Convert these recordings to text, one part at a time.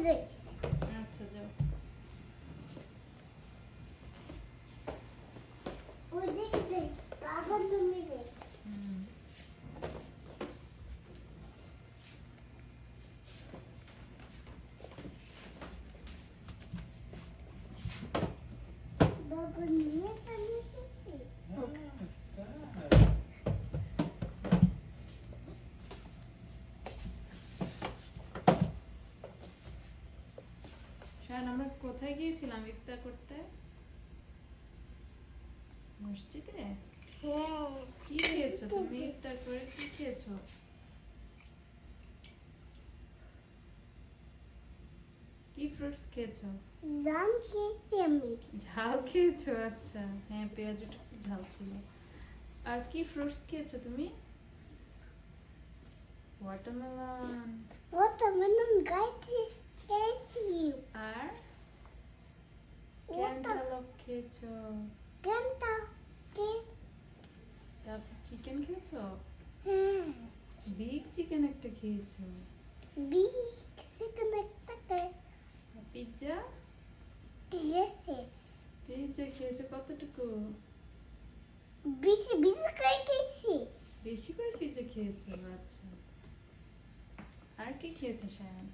இருக்குது শায়ন আমরা কোথায় গিয়েছিলাম ইফতার করতে? মসজিদে? হ্যাঁ কি খেয়েছো? তুমি ইফতার করে কি খেয়েছো? কি ফ্রুটস খেয়েছো? জান খেয়েছি আমি। ঝাল খেয়েছো? আচ্ছা। হ্যাঁ একটু ঝাল ছিল। আর কি ফ্রুটস খেয়েছো তুমি? ওয়াটারমেলন ওয়াটারমেলন গাইতে খেয়েছি আর Water- ক্যান্টালপ খেয়েছো? কে তারপর চিকেন খেয়েছো? হ্যাঁ। বিগ চিকেন একটা খেয়েছো। বিগ চিকেন একটা পিৎজা খেয়েছে পিৎজা খেয়েছো কতটুকু? বেশি বেশি করে খেয়েছি। বেশি করে পিৎজা খেয়েছো আচ্ছা। আর কি খেয়েছো শায়ন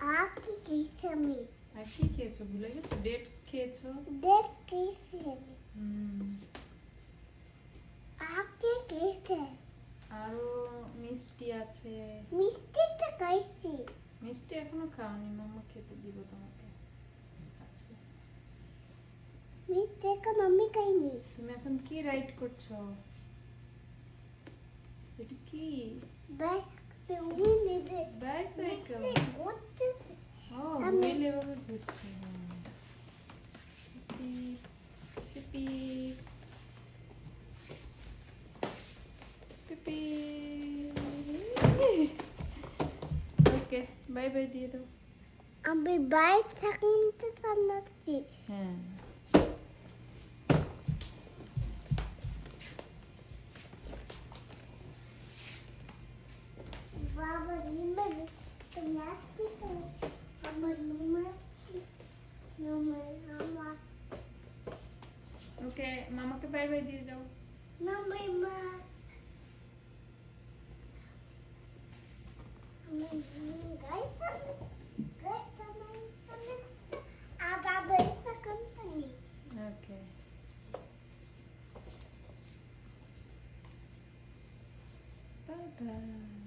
আর কি খেয়েছি আমি। আর কি খেয়েছো ভুলে গেছো? ডেটস খেয়েছো? দেখ খেয়েছি আমি। আর কি খেয়েছে। আরও মিষ্টি আছে। মিষ্টিটা খাইছি। মিষ্টি এখনও খাওনি মামা খেতে দিব তোমাকে। আচ্ছা। মিষ্টি এখন আমি খাইনি। তুমি এখন কি রাইড করছ? এটা কি? নিজে bicycle Okay, bye bye, dear. I'm be bye second to Sunday. Yeah. que mama que vai ver dizer eu. Mamãe, mamãe. A com a ali. Ok. Bye-bye.